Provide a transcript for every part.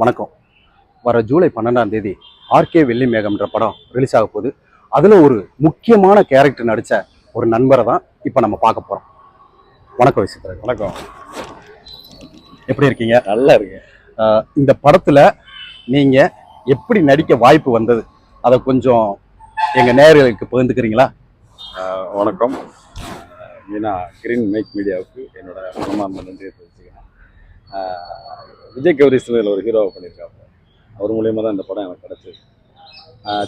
வணக்கம். வர ஜூலை பன்னெண்டாம் தேதி ஆர்கே வெள்ளி மேகம்ன்ற படம் ரிலீஸ் ஆக போகுது. அதில் ஒரு முக்கியமான கேரக்டர் நடித்த ஒரு நண்பரை தான் இப்போ நம்ம பார்க்க போகிறோம் வணக்கம் விசித்திரன். வணக்கம். எப்படி இருக்கீங்க? நல்லா இருக்கு இந்த படத்தில் நீங்கள் எப்படி நடிக்க வாய்ப்பு வந்தது? அதை கொஞ்சம் எங்கள் நேயர்களுக்கு பகிர்ந்துக்கிறீங்களா? வணக்கம். மீனா கிரீன் மேக் மீடியாவுக்கு என்னோட மனமார்ந்த நன்றியை அஹ் விஜய் கௌரி ஒரு ஹீரோவை பண்ணியிருக்காங்க அவர் மூலியமாக தான் இந்த படம் எனக்கு கிடச்சிது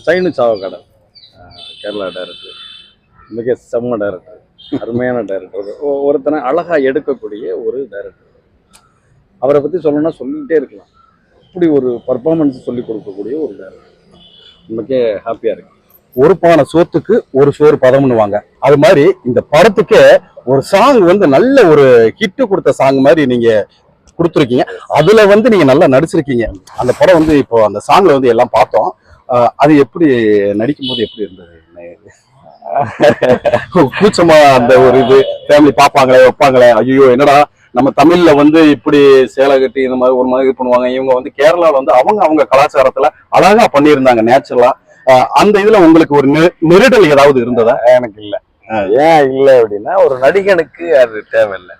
சைனு சாவக்கடல் கேரளா டைரக்டர் மிக செம்ம டைரக்டர் அருமையான டைரக்டர் ஒருத்தனை அழகாக எடுக்கக்கூடிய ஒரு டைரக்டர் அவரை பற்றி சொல்லணும்னா சொல்லிகிட்டே இருக்கலாம். அப்படி ஒரு பர்ஃபார்மன்ஸ் சொல்லி கொடுக்கக்கூடிய ஒரு டைரக்டர் நமக்கே ஹாப்பியாக இருக்கு. ஒரு பானை சோத்துக்கு ஒரு சோறு பதம்னுவாங்க. அது மாதிரி இந்த படத்துக்கே ஒரு சாங் வந்து நல்ல ஒரு ஹிட்டு கொடுத்த சாங் மாதிரி நீங்க கொடுத்துருக்கீங்க. அதுல வந்து நீங்க நல்லா நடிச்சிருக்கீங்க. அந்த படம் வந்து இப்போ அந்த சாங்ல வந்து எல்லாம் பார்த்தோம். அது எப்படி நடிக்கும் போது எப்படி இருந்தது? கூச்சமா அந்த ஒரு இது. ஃபேமிலி பார்ப்பாங்களே வைப்பாங்களே. ஐயோ என்னடா? நம்ம தமிழ்ல வந்து இப்படி சேலை கட்டி இந்த மாதிரி ஒரு மாதிரி இது பண்ணுவாங்க. இவங்க வந்து கேரளால வந்து அவங்க அவங்க கலாச்சாரத்துல அழகா பண்ணியிருந்தாங்க நேச்சுரலா அந்த இதுல உங்களுக்கு ஒரு நெருடல் ஏதாவது இருந்ததா? எனக்கு இல்லை. ஏன் இல்லை அப்படின்னா ஒரு நடிகனுக்கு அது தேவையில்லை.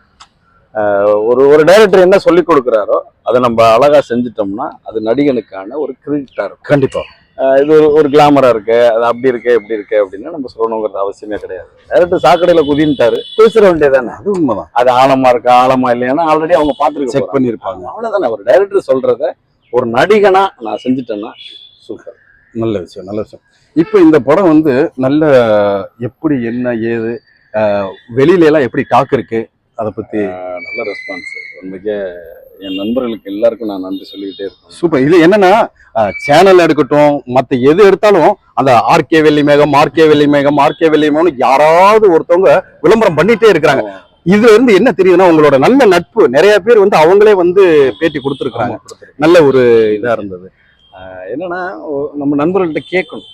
ஒரு ஒரு டைரக்டர் என்ன சொல்லி கொடுக்குறாரோ அதை நம்ம அழகா செஞ்சுட்டோம்னா அது நடிகனுக்கான ஒரு கிரெடிட்டா இருக்கும். கண்டிப்பா. ஆஹ் இது ஒரு ஒரு கிளாமரா இருக்கு அது அப்படி இருக்கு இப்படி இருக்கு அப்படின்னா நம்ம சொல்லணுங்கிறது அவசியமே கிடையாது. டைரக்டர் சாக்கடையில குதின்ட்டாரு பேசுற வேண்டியதானே அது உண்மைதான். அது ஆழமா இருக்கா ஆழமா இல்லையானா ஆல்ரெடி அவங்க பார்த்துருக்க செக் பண்ணிருப்பாங்க அவ்வளவுதானே ஒரு டைரக்டர் சொல்றத ஒரு நடிகனா நான் செஞ்சுட்டேன்னா சூப்பர் நல்ல விஷயம் நல்ல விஷயம். இப்போ இந்த படம் வந்து நல்ல எப்படி என்ன ஏது வெளியில எல்லாம் எப்படி டாக் இருக்கு அதை பத்தி ஆஹ் நல்ல ரெஸ்பான்ஸ் உண்மைக்கே என் நண்பர்களுக்கு எல்லாருக்கும் நான் நன்றி சொல்லிக்கிட்டே இருக்கேன். சூப்பர். இது என்னன்னா சேனல் எடுக்கட்டும் மத்த எது எடுத்தாலும் அந்த ஆர்கே வெள்ளி மேகம் ஆர்கே வெள்ளி மேகம் ஆர்கே வெள்ளி மேகம் யாராவது ஒருத்தவங்க விளம்பரம் பண்ணிட்டே இருக்கிறாங்க. இதுல இருந்து என்ன தெரியுதுன்னா உங்களோட நல்ல நட்பு. நிறைய பேர் வந்து அவங்களே வந்து பேட்டி கொடுத்துருக்காங்க. நல்ல ஒரு இதா இருந்தது. என்னன்னா நம்ம நண்பர்கள்ட்ட கேட்கணும்.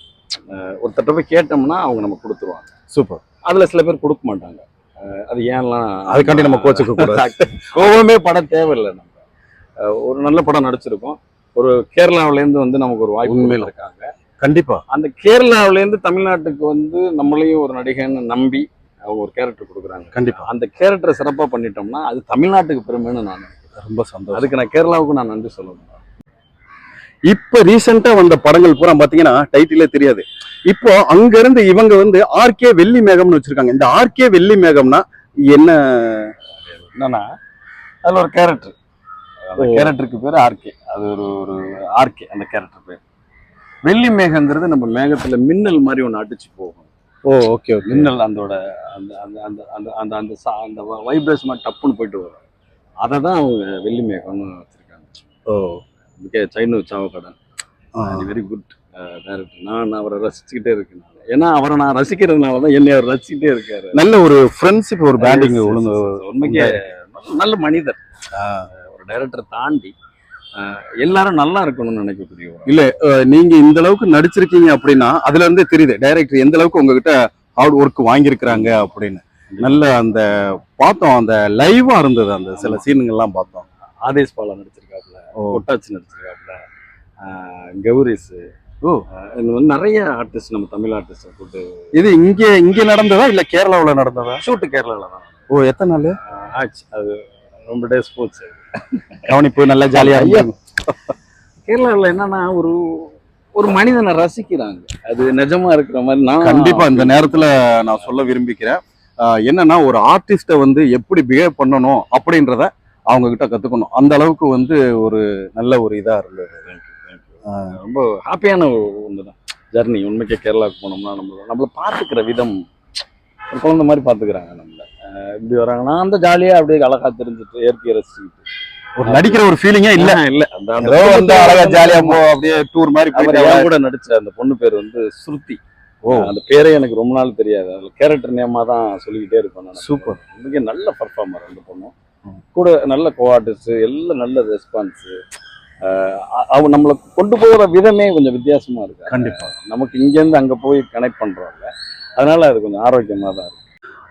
ஆஹ் ஒருத்தர்ட்ட போய் கேட்டோம்னா அவங்க நம்ம கொடுத்துருவாங்க. சூப்பர். அதுல சில பேர் கொடுக்க மாட்டாங்க. அது ஏன்லாம் அதுக்காண்டி நம்ம கோச்சுக்க கூடாது கோவமே படம் தேவையில்லை நம்ம. ஒரு நல்ல படம் நடிச்சிருக்கோம். ஒரு கேரளாவுல இருந்து வந்து நமக்கு ஒரு வாய்ப்பு உண்மையில. இருக்காங்க கண்டிப்பா. அந்த கேரளாவுல இருந்து தமிழ்நாட்டுக்கு வந்து நம்மளையும் ஒரு நடிகன்னு நம்பி அவங்க ஒரு கேரக்டர் கொடுக்குறாங்க. கண்டிப்பா. அந்த கேரக்டரை சிறப்பா பண்ணிட்டோம்னா அது தமிழ்நாட்டுக்கு பெருமைன்னு நான். ரொம்ப சந்தோஷம். அதுக்கு நான் கேரளாவுக்கு நான் நன்றி சொல்லணும் இப்ப ரீசெண்டா வந்த படங்கள் பூரா பாத்தீங்கன்னா டைட்டிலே தெரியாது. இப்போ அங்க இருந்து இவங்க வந்து ஆர்கே வெள்ளி மேகம்னு வச்சிருக்காங்க. இந்த ஆர்கே வெள்ளி மேகம்னா என்ன? என்னன்னா அதுல ஒரு கேரக்டர் அந்த. கேரக்டருக்கு பேர் ஆர்கே அது ஒரு ஒரு ஆர்கே அந்த கேரக்டர் பேர். வெள்ளி மேகங்கிறது நம்ம மேகத்துல மின்னல் மாதிரி ஒன்று அடிச்சு போகும். ஓ ஓகே ஓகே மின்னல் அந்தோட அந்த அந்த அந்த அந்த அந்த அந்த சா- அந்த வைப்ரேஷன் டப்புன்னு போயிட்டு வரும். அதை தான் அவங்க வெள்ளி மேகம்னு வச்சிருக்காங்க. ஓ. ஓகே சைனு சாவக்கடன் வெரி குட் டேரக்டர் நான் அவரை ரசிச்சுக்கிட்டே இருக்கேன். ஏன்னா அவரை நான் ரசிக்கிறதுனால தான் என்னை அவர் ரசிச்சுக்கிட்டே இருக்காரு. நல்ல ஒரு ஃப்ரெண்ட்ஷிப் ஒரு பேண்டிங் yes. உண்மைக்கே நல்ல- மனிதர். ஒரு டைரக்டர் தாண்டி எல்லாரும் நல்லா இருக்கணும்னு நினைக்கக்கூடிய இல்ல நீங்க இந்த அளவுக்கு நடிச்சிருக்கீங்க அப்படின்னா அதுல இருந்தே தெரியுது டைரக்டர் எந்த அளவுக்கு உங்ககிட்ட ஹார்ட் ஒர்க் வாங்கியிருக்கிறாங்க அப்படின்னு. நல்ல அந்த பார்த்தோம் அந்த லைவா இருந்தது அந்த சில சீனுங்கள்லாம் பார்த்தோம். ஆதேஷ் பாலா நடிச்சிருக்காப்புல ஓ. கொட்டாச்சி நடிச்சிருக்காப்புல கௌரிஸ். ஓ. இந்த மாதிரி நிறைய ஆர்டிஸ்ட் நம்ம தமிழ் ஆர்டிஸ்ட் போட்டு இது இங்க இங்க நடந்ததா இல்ல கேரளாவுல நடந்ததா? ஷூட்டு கேரளால தான். ஓ எத்தனை நாள்? ஆச்சு. அது ரொம்ப டேஸ் போச்சு கவனிப்பு நல்லா ஜாலியா ஐயா. கேரளாவில் என்னன்னா ஒரு ஒரு மனிதனை ரசிக்கிறாங்க. அது நிஜமா இருக்கிற மாதிரி நான் கண்டிப்பா இந்த நேரத்துல நான் சொல்ல விரும்பிக்கிறேன் என்னன்னா ஒரு ஆர்டிஸ்ட வந்து எப்படி பிஹேவ் பண்ணணும் அப்படின்றத அவங்க கிட்ட கத்துக்கணும். அந்த அளவுக்கு வந்து ஒரு நல்ல ஒரு இதா இருந்தது. ரொம்ப ஹாப்பியான ஒன்று தான் ஜர்னி உண்மைக்கே கேரளாவுக்கு போனோம்னா நம்ம நம்மளை பார்த்துக்கிற விதம் ஒரு குழந்தை மாதிரி பார்த்துக்கிறாங்க நம்மள. இப்படி வராங்கன்னா அந்த ஜாலியாக அப்படியே அழகா தெரிஞ்சுட்டு இயற்கையை ரசிச்சுக்கிட்டு. ஒரு நடிக்கிற ஒரு ஃபீலிங்கே இல்ல. இல்ல. அந்த பொண்ணு வந்து அழகா ஜாலியா போ அப்படியே டூர் மாதிரி கூட நடிச்ச அந்த பொண்ணு பேர் வந்து ஸ்ருதி. ஓ. அந்த பேரே எனக்கு ரொம்ப நாள் தெரியாது. அதுல கேரக்டர் நேமா தான் சொல்லிக்கிட்டே இருப்பேன் நான். சூப்பர் உண்மைக்கே நல்ல பர்ஃபார்மர் அந்த பொண்ணும் ம். கூட நல்ல கோஆர்டிஸ்ட் எல்லாம் நல்ல ரெஸ்பான்ஸ் அவ நம்மளை கொண்டு போகிற விதமே கொஞ்சம் வித்தியாசமா இருக்கு. கண்டிப்பா. நமக்கு இங்கேருந்து அங்க போய் கனெக்ட் பண்றோம்ல அதனால அது கொஞ்சம் ஆரோக்கியமா தான் இருக்கு.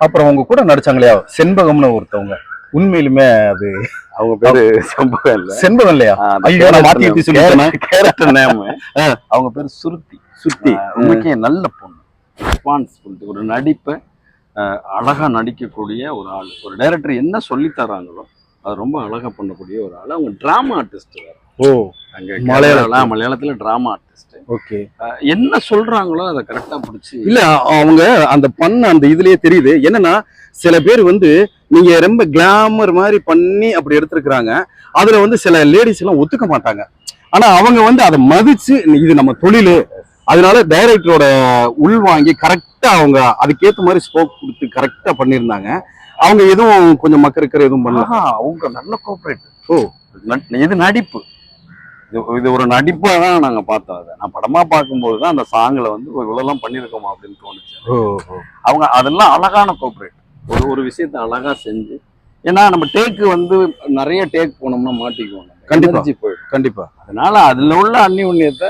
அப்புறம் உங்க கூட நடிச்சாங்க இல்லையா செண்பகம்னு ஒருத்தவங்க. உண்மையிலுமே அது அவங்க பேரு சம்பவம் இல்ல. செண்பகம் இல்லையா? ஐயோ நான் மாத்தி ஏத்தி சொல்லிட்டேனே. அவங்க பேரு சுருத்தி. சுத்தி உண்மைக்கே நல்ல பொண்ணு. ரெஸ்பான்சிபிலிட்டி ஒரு நடிப்பை அஹ், அழகா நடிக்கக்கூடிய ஒரு ஆள். ஒரு டைரக்டர் என்ன சொல்லி தராங்களோ அது ரொம்ப அழகா பண்ணக்கூடிய ஒரு ஆள். அவங்க டிராமா ஆர்டிஸ்ட் ஓ அங்க. மலையாளம் மலையாளத்துல டிராமா ஆர்டிஸ்ட் ஓகே. என்ன சொல்றாங்களோ அதை கரெக்டா பிடிச்சி இல்ல அவங்க அந்த பண்ண அந்த இதுலயே தெரியுது. என்னன்னா சில பேர் வந்து நீங்க ரொம்ப கிளாமர் மாதிரி பண்ணி அப்படி எடுத்திருக்கிறாங்க. அதுல வந்து சில லேடிஸ் எல்லாம் ஒத்துக்க மாட்டாங்க. ஆனா அவங்க வந்து அதை மதிச்சு இது நம்ம தொழில் அதனால டைரக்டரோட உள்வாங்கி கரெக்டா அவங்க அதுக்கேத்த மாதிரி ஸ்போக் கொடுத்து கரெக்டா பண்ணியிருந்தாங்க. அவங்க எதுவும் கொஞ்சம் மக்களுக்கு எதுவும் பண்ணல. அவங்க நல்ல கோஆபரேட் ஓ. இது நடிப்பு. இது- இது ஒரு நடிப்பா தான் நாங்க பார்த்தோம் அதை. நான் படமா பார்க்கும்போது தான் அந்த சாங்ல வந்து இவ்வளவுலாம் பண்ணியிருக்கோமா அப்படின்னு தோணுச்சு. அவங்க அதெல்லாம் அழகான கோஆபரேட் ஒரு ஒரு விஷயத்த அழகா செஞ்சு ஏன்னா நம்ம டேக்கு வந்து நிறைய டேக் போனோம்னா மாட்டிக்குவோம் நம்ம. கண்டிப்பா. Energy போயிடும். கண்டிப்பா. அதனால அதுல உள்ள அந்நியுண்ணியத்தை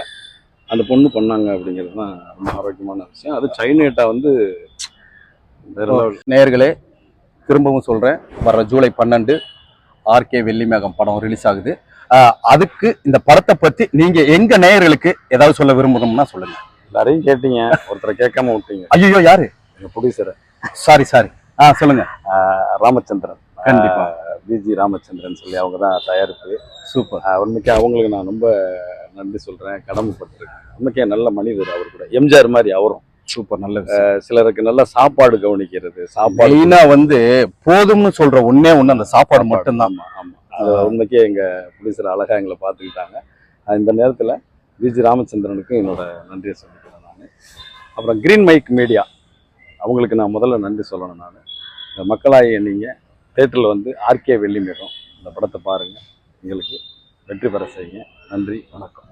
அந்த பொண்ணு பண்ணாங்க அப்படிங்கிறது தான் ரொம்ப ஆரோக்கியமான விஷயம். அது சைனேட்டா வந்து. நேயர்களே திரும்பவும் சொல்றேன். வர்ற ஜூலை பன்னெண்டு ஆர்கே வெள்ளிமேகம் படம் ரிலீஸ் ஆகுது. அதுக்கு இந்த படத்தை பத்தி நீங்க எங்க நேயர்களுக்கு ஏதாவது சொல்ல விரும்பணும்னா சொல்லுங்க. எல்லாரையும் கேட்டீங்க. ஒருத்தரை கேட்காம விட்டீங்க. ஐயோ யாரு? ப்ரொடியூசர் சாரி சாரி ஆ சொல்லுங்க. ராமச்சந்திரன். கண்டிப்பா. பிஜி ராமச்சந்திரன் சொல்லி அவங்க தான் தயாரிப்பு. சூப்பர். உண்மைக்கு அவங்களுக்கு நான் ரொம்ப நன்றி சொல்றேன் கடமைப்பட்டிருக்கேன். உண்மைக்கே நல்ல மனிதர் அவர் கூட. எம்ஜிஆர் மாதிரி அவரும். சூப்பர் நல்ல சிலருக்கு நல்ல சாப்பாடு கவனிக்கிறது சாப்பாடு மெயினா வந்து போதும்னு சொல்ற ஒண்ணே ஒண்ணு அந்த சாப்பாடு மட்டும்தான். ஆமா ஆமா. அது உண்மைக்கே எங்க ப்ரொடியூசர் அழகா எங்களை பார்த்துக்கிட்டாங்க. இந்த நேரத்துல பிஜி ராமச்சந்திரனுக்கும் என்னோட நன்றியை சொல்லிக்கிறேன் நான். அப்புறம் கிரீன் மைக் மீடியா அவங்களுக்கு நான் முதல்ல நன்றி சொல்லணும் நான். இந்த மக்களாகிய நீங்க தேட்டரில் வந்து ஆர்கே வெள்ளிமேகம் இந்த படத்தை பாருங்கள் எங்களுக்கு வெற்றி பெற செய்யுங்க. நன்றி. வணக்கம்.